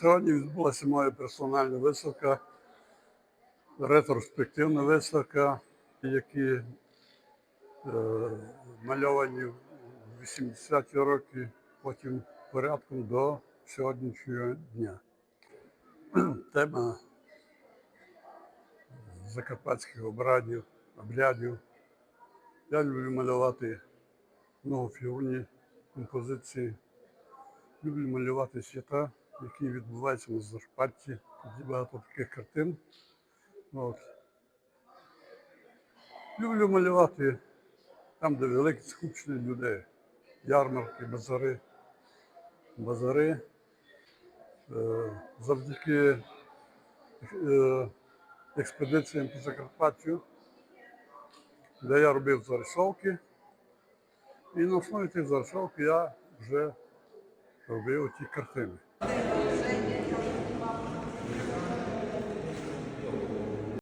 Сьогодні відбулася моя персональна виставка, ретроспективна виставка, які е, мальовані в 80-ті роки, потім порядком до сьогоднішнього дня. Тема закарпатських обрядів, обрядів. Я люблю малювати многофігурні композиції. Люблю малювати свята, які відбуваються на Закарпатті. Тут багато таких картин. От. Люблю малювати там, де великі скупчення людей. Ярмарки, базари. Базари. Е, Завдяки е, експедиціям по Закарпаттю, де я робив зарисовки. І на основі тих зарисовок я вже робив ті картини. Thank you.